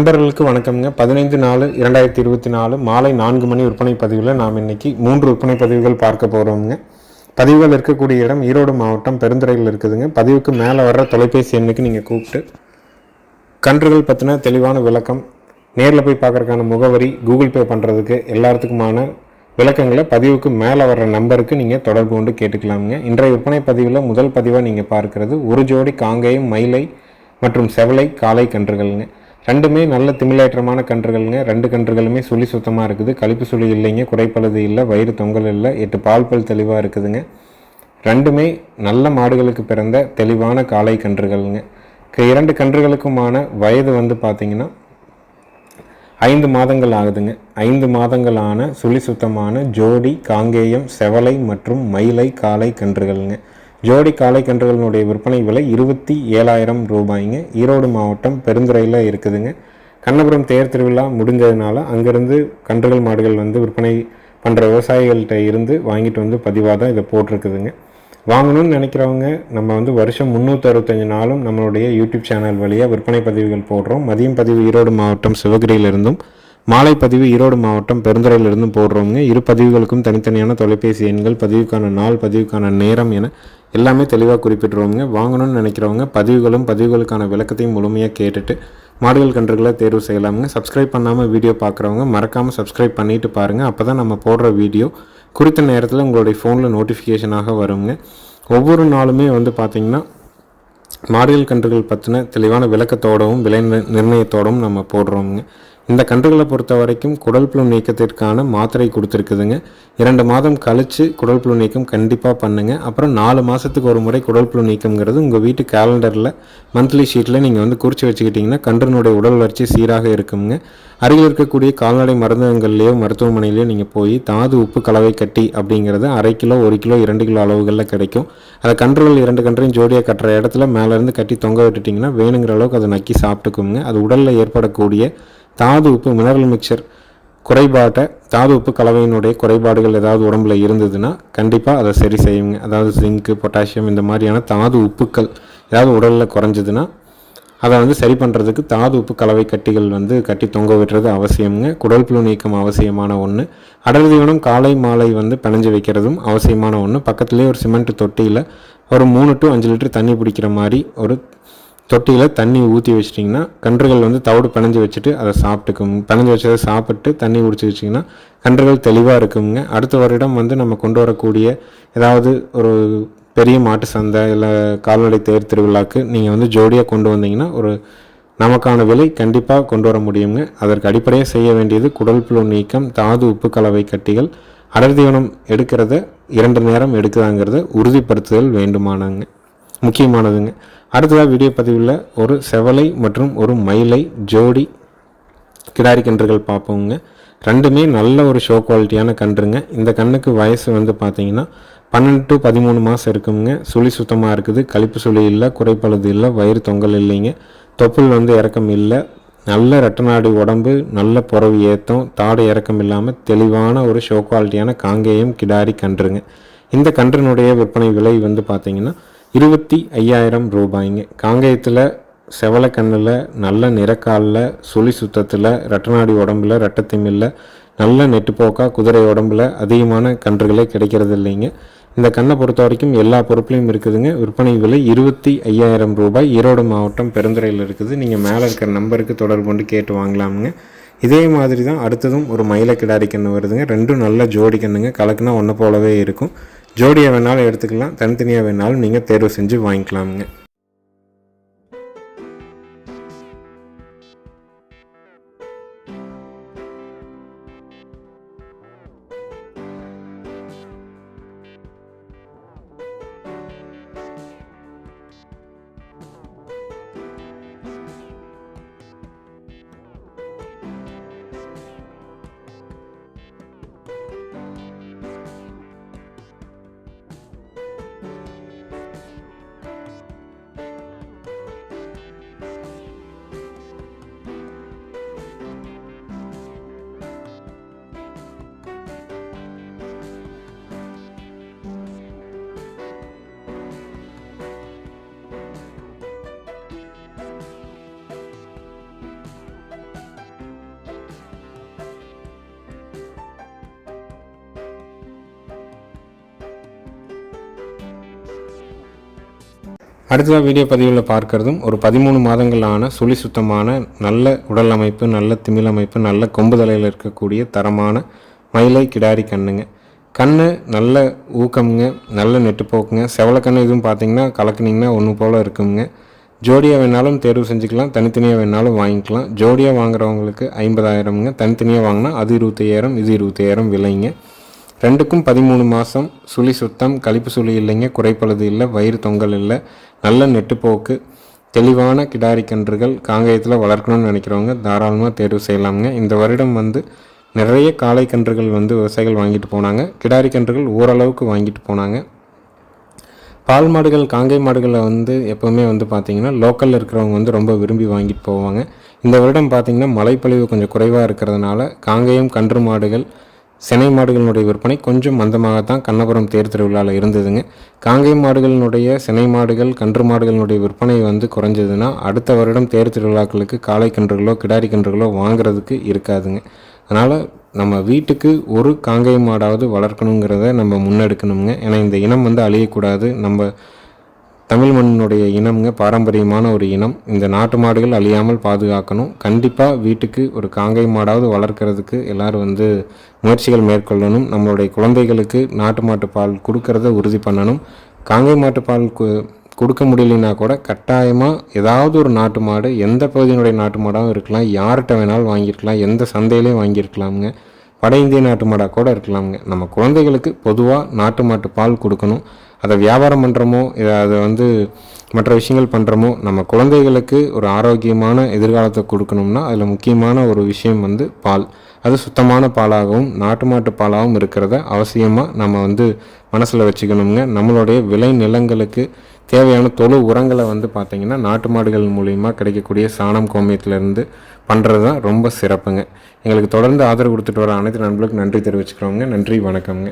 நண்பர்களுக்கு வணக்கம்ங்க. பதினைந்து நாலு இரண்டாயிரத்தி இருபத்தி நாலு மாலை நான்கு மணி விற்பனை பதிவில் நாம் இன்னைக்கு மூன்று விற்பனை பதிவுகள் பார்க்க போகிறோம்ங்க பதிவுகள் இருக்கக்கூடிய இடம் ஈரோடு மாவட்டம் பெருந்துறையில் இருக்குதுங்க. பதிவுக்கு மேலே வர்ற தொலைபேசி எண்ணுக்கு நீங்கள் கூப்பிட்டு கன்றுகள் பற்றின தெளிவான விளக்கம் நேரில் போய் பார்க்குறக்கான முகவரி கூகுள் பே பண்ணுறதுக்கு எல்லாத்துக்குமான விளக்கங்களை பதிவுக்கு மேலே வர்ற நம்பருக்கு நீங்கள் தொடர்பு கொண்டு கேட்டுக்கலாமுங்க. இன்றைய விற்பனை பதிவில் முதல் பதிவாக நீங்கள் பார்க்கிறது ஒரு ஜோடி காங்கேயம் மயிலை மற்றும் செவலை காலை கன்றுகள்ங்க. ரெண்டுமே நல்ல திமிலேற்றமான கன்றுகள்ங்க. ரெண்டு கன்றுகளுமே சுழி சுத்தமாக இருக்குது. கழிப்பு சுழி இல்லைங்க. குறைப்பழுது இல்லை. வயிறு தொங்கல் இல்லை. எட்டு பால் பல் தெளிவாக இருக்குதுங்க. ரெண்டுமே நல்ல மாடுகளுக்கு பிறந்த தெளிவான காளை கன்றுகள்ங்க. க- இரண்டு கன்றுகளுக்குமான வயது வந்து பார்த்தீங்கன்னா ஐந்து மாதங்கள் ஆகுதுங்க. ஐந்து மாதங்களான சுழி சுத்தமான ஜோடி காங்கேயம் செவலை மற்றும் மயிலை காளை கன்றுகள்ங்க. ஜோடி காளை கன்றுகளினுடைய விற்பனை விலை இருபத்தி ஏழாயிரம் ரூபாய்ங்க. ஈரோடு மாவட்டம் பெருந்துறையில் இருக்குதுங்க. கண்ணபுரம் தேர் திருவிழா முடிஞ்சதுனால அங்கேருந்து கன்றுகள் மாடுகள் வந்து விற்பனை பண்ணுற விவசாயிகள்கிட்ட இருந்து வாங்கிட்டு வந்து பதிவாக தான் இதை போட்டிருக்குதுங்க. வாங்கணும்னு நினைக்கிறவங்க நம்ம வந்து வருஷம் முந்நூற்றறுபத்தஞ்சு நாளும் நம்மளுடைய யூடியூப் சேனல் வழியாக விற்பனை பதிவுகள் போடுறோம். மதியம் பதிவு ஈரோடு மாவட்டம் சிவகிரியிலிருந்தும் மாலை பதிவு ஈரோடு மாவட்டம் பெருந்துறையிலிருந்தும் போடுறோங்க இரு பதிவுகளுக்கும் தனித்தனியான தொலைபேசி எண்கள் பதிவுக்கான நாள் பதிவுக்கான நேரம் என எல்லாமே தெளிவாக குறிப்பிட்டுருவோங்க. வாங்கணும்னு நினைக்கிறவங்க பதிவுகளும் பதிவுகளுக்கான விளக்கத்தையும் முழுமையாக கேட்டுட்டு மாடுகள் கன்றுகளை தேர்வு செய்யலாமுங்க. சப்ஸ்கிரைப் பண்ணாமல் வீடியோ பார்க்குறவங்க மறக்காமல் சப்ஸ்கிரைப் பண்ணிட்டு பாருங்கள் அப்போ தான் நம்ம போடுற வீடியோ குறித்த நேரத்தில் உங்களுடைய ஃபோனில் நோட்டிஃபிகேஷனாக வருங்க. ஒவ்வொரு நாளுமே வந்து பார்த்திங்கன்னா மாடுகள் கன்றுகள் பற்றின தெளிவான விளக்கத்தோடவும் விலை நிர்ணயத்தோடவும் நம்ம போடுறோமுங்க. இந்த கன்றுகளை பொறுத்த வரைக்கும் குடல் புழு நீக்கத்திற்கான மாத்திரை கொடுத்துருக்குதுங்க. இரண்டு மாதம் கழித்து குடல் புழு நீக்கம் கண்டிப்பாக பண்ணுங்கள் அப்புறம் நாலு மாதத்துக்கு ஒரு முறை குடல் புழு நீக்கம்ங்கிறது உங்கள் வீட்டு கேலண்டரில் மந்த்லி ஷீட்டில் நீங்கள் வந்து குறித்து வச்சுக்கிட்டிங்கன்னா கன்றுனுடைய உடல் வளர்ச்சி சீராக இருக்குங்க. அருகில் இருக்கக்கூடிய கால்நடை மருந்தகங்கள்லேயோ மருத்துவமனையிலையோ நீங்கள் போய் தாது உப்பு கலவை கட்டி அப்படிங்கிறது அரை கிலோ ஒரு கிலோ இரண்டு கிலோ அளவுகளில் கிடைக்கும். அதை கன்றுகள் இரண்டு கன்றையும் ஜோடியாக கட்டுற இடத்துல மேலேருந்து கட்டி தொங்க விட்டுட்டிங்கன்னா வேணுங்கிற அளவுக்கு அதை நக்கி சாப்பிட்டுக்குங்க. அது உடலில் ஏற்படக்கூடிய தாது உப்பு மினரல் மிக்சர் குறைபாட்டை தாது உப்பு கலவையினுடைய குறைபாடுகள் ஏதாவது உடம்புல இருந்ததுன்னா கண்டிப்பாக அதை சரி செய்யுங்க. அதாவது ஜிங்க்கு பொட்டாசியம் இந்த மாதிரியான தாது உப்புக்கள் ஏதாவது உடலில் குறைஞ்சதுன்னா அதை வந்து சரி பண்ணுறதுக்கு தாது உப்பு கலவை கட்டிகள் வந்து கட்டி தொங்க விடுறது அவசியம்ங்க. குடல் புழு நீக்கம் அவசியமான ஒன்று அடர் தீவனம் காலை மாலை வந்து பிணைஞ்சு வைக்கிறதும் அவசியமான ஒன்று பக்கத்துலேயே ஒரு சிமெண்ட் தொட்டியில் ஒரு மூணு டு அஞ்சு லிட்டர் தண்ணி பிடிக்கிற மாதிரி ஒரு தொட்டியில் தண்ணி ஊற்றி வச்சிட்டிங்கன்னா கன்றுகள் வந்து தவிடு பிணைஞ்சு வச்சுட்டு அதை சாப்பிட்டுக்கும் பிணைஞ்சு வச்சதை சாப்பிட்டு தண்ணி குடிச்சு வச்சிங்கன்னா கன்றுகள் தெளிவாக இருக்குங்க. அடுத்த வருடம் வந்து நம்ம கொண்டு வரக்கூடிய ஏதாவது ஒரு பெரிய மாட்டு சந்தை இல்லை கால்நடை தேர் திருவிழாக்கு நீங்கள் வந்து ஜோடியாக கொண்டு வந்தீங்கன்னா ஒரு நமக்கான விலை கண்டிப்பாக கொண்டு வர முடியுங்க. அதற்கு அடிப்படையாக செய்ய வேண்டியது குடல் புழு நீக்கம் தாது உப்பு கலவை கட்டிகள் அடர் தீவனம் எடுக்கிறத இரண்டு நேரம் எடுக்குதாங்கிறத உறுதிப்படுத்துதல் வேண்டுமானங்க. முக்கியமானதுங்க. அடுத்ததாக வீடியோ பதிவில் ஒரு செவலை மற்றும் ஒரு மயிலை ஜோடி கிடாரி கன்றுகள் பார்ப்போங்க. ரெண்டுமே நல்ல ஒரு ஷோ குவாலிட்டியான கன்றுங்க. இந்த கண்ணுக்கு வயசு வந்து பார்த்தீங்கன்னா பன்னெண்டு டு பதிமூணு மாதம் இருக்குங்க. சுழி சுத்தமாக இருக்குது. கழிப்பு சுழி இல்லை குறைப்பழுது இல்லை வயிறு தொங்கல் இல்லைங்க. தொப்புள் வந்து இறக்கம் இல்லை. நல்ல ரெட்டநாடி உடம்பு நல்ல புறவு ஏற்றம் தாடை இறக்கம் இல்லாமல் தெளிவான ஒரு ஷோ குவாலிட்டியான காங்கேயம் கிடாரி கன்றுங்க. இந்த கன்றினுடைய விற்பனை விலை வந்து பார்த்திங்கன்னா இருபத்தி ஐயாயிரம் ரூபாய்ங்க. காங்கேயத்தில் செவலை கண்ணில் நல்ல நிறக்காலில் சுழி சுத்தத்தில் ரெட்டநாடி உடம்புல ரெட்டத்திமில்ல நல்ல நெட்டுப்போக்காக குதிரை உடம்புல அதிகமான கன்றுகளே கிடைக்கிறது இல்லைங்க இந்த கண்ணை பொறுத்த வரைக்கும் எல்லா பொருட்களையும் இருக்குதுங்க. விற்பனை விலை இருபத்தி ஐயாயிரம் ரூபாய். ஈரோடு மாவட்டம் பெருந்துறையில் இருக்குது. நீங்கள் மேலே இருக்கிற நம்பருக்கு தொடர்பு கொண்டு கேட்டு வாங்கலாமுங்க. இதே மாதிரி தான் அடுத்ததும் ஒரு மயில கிடாரி கன்று வருதுங்க. ரெண்டும் நல்ல ஜோடி கண்ணுங்க. கலக்குனா ஒன்று போலவே இருக்கும். ஜோடியை வேணாலும் எடுத்துக்கலாம் தனித்தனியாக வேணாலும் நீங்கள் தேர்வு செஞ்சு வாங்கிக்கலாமுங்க. அடுத்ததாக வீடியோ பதிவில் பார்க்கறதும் ஒரு பதிமூணு மாதங்களான சுழி சுத்தமான நல்ல உடல் அமைப்பு நல்ல திமிழ் அமைப்பு நல்ல கொம்பு தலையில் இருக்கக்கூடிய தரமான மயிலை கிடாரி கண்ணுங்க. கண்ணு நல்ல ஊக்கமுங்க நல்ல நெட்டுப்போக்குங்க. செவலக்கண்ணு எதுவும் பார்த்தீங்கன்னா கலக்குனிங்கன்னா ஒன்று போல் இருக்குங்க. ஜோடியாக வேணாலும் தேர்வு செஞ்சுக்கலாம் தனித்தனியாக வேணாலும் வாங்கிக்கலாம். ஜோடியாக வாங்குறவங்களுக்கு ஐம்பதாயிரம்ங்க தனித்தனியாக வாங்கினா அது இருபத்தையாயிரம் இது இருபத்தையாயிரம் விலைங்க. ரெண்டுக்கும் பதிமூணு மாதம் சுழி சுத்தம் கழிப்பு சுழி இல்லைங்க குறைப்பழுது இல்லை வயிறு தொங்கல் இல்லை நல்ல நெட்டுப்போக்கு தெளிவான கிடாரி கன்றுகள் காங்கேயத்தில் வளர்க்கணும்னு நினைக்கிறவங்க தாராளமாக தேர்வு செய்யலாமுங்க. இந்த வருடம் வந்து நிறைய காளை கன்றுகள் வந்து விவசாயிகள் வாங்கிட்டு போனாங்க. கிடாரி கன்றுகள் ஓரளவுக்கு வாங்கிட்டு போனாங்க. பால் மாடுகள் காங்கை மாடுகளை வந்து எப்போவுமே வந்து பார்த்திங்கன்னா லோக்கலில் இருக்கிறவங்க வந்து ரொம்ப விரும்பி வாங்கிட்டு போவாங்க. இந்த வருடம் பார்த்திங்கன்னா மழைப்பொழிவு கொஞ்சம் குறைவாக இருக்கிறதுனால காங்கேயம் கன்று மாடுகள் சினை மாடுகளினுடைய விற்பனை கொஞ்சம் மந்தமாகத்தான் கண்ணபுரம் தேர் திருவிழாவில் இருந்ததுங்க. காங்கை மாடுகளினுடைய சினை மாடுகள் கன்று மாடுகளினுடைய விற்பனை வந்து குறைஞ்சதுன்னா அடுத்த வருடம் தேர் திருவிழாக்களுக்கு காளை கன்றுகளோ கிடாரி கன்றுகளோ வாங்குறதுக்கு இருக்காதுங்க. அதனால் நம்ம வீட்டுக்கு ஒரு காங்கை மாடாவது வளர்க்கணுங்கிறத நம்ம முன்னெடுக்கணுங்க. ஏன்னா இந்த இனம் வந்து அழியக்கூடாது. நம்ம தமிழ் மண்ணினுடைய இனம்ங்க பாரம்பரியமான ஒரு இனம். இந்த நாட்டு மாடுகள் அழியாமல் பாதுகாக்கணும். கண்டிப்பாக வீட்டுக்கு ஒரு காங்கை மாடாவது வளர்க்குறதுக்கு எல்லோரும் வந்து முயற்சிகள் மேற்கொள்ளணும். நம்மளுடைய குழந்தைகளுக்கு நாட்டு மாட்டு பால் கொடுக்கறத உறுதி பண்ணணும். காங்கை மாட்டு பால் கொடுக்க முடியலனா கூட கட்டாயமாக ஏதாவது ஒரு நாட்டு மாடு எந்த பகுதியினுடைய நாட்டு மாடாகவும் இருக்கலாம். யார்கிட்ட வேணாலும் வாங்கியிருக்கலாம். எந்த சந்தையிலையும் வாங்கியிருக்கலாமுங்க. வட இந்திய நாட்டு மாடாக கூட இருக்கலாமுங்க. நம்ம குழந்தைகளுக்கு பொதுவாக நாட்டு மாட்டு பால் கொடுக்கணும். அதை வியாபாரம் பண்ணுறோமோ இதை அதை வந்து மற்ற விஷயங்கள் பண்ணுறோமோ நம்ம குழந்தைகளுக்கு ஒரு ஆரோக்கியமான எதிர்காலத்தை கொடுக்கணும்னா அதில் முக்கியமான ஒரு விஷயம் வந்து பால். அது சுத்தமான பாலாகவும் நாட்டு மாட்டு பாலாகவும் இருக்கிறத அவசியமாக நம்ம வந்து மனசில் வச்சுக்கணுங்க. நம்மளுடைய விளை நிலங்களுக்கு தேவையான தொழு உரங்களை வந்து பார்த்திங்கன்னா நாட்டு மாடுகள் மூலிமா கிடைக்கக்கூடிய சாணம் கோமியத்திலேருந்து பண்ணுறது தான் ரொம்ப சிறப்புங்க. எங்களுக்கு தொடர்ந்து ஆதரவு கொடுத்துட்டு வர அனைத்து நண்பர்களுக்கும் நன்றி தெரிவிச்சுக்கிறோங்க. நன்றி வணக்கம்ங்க.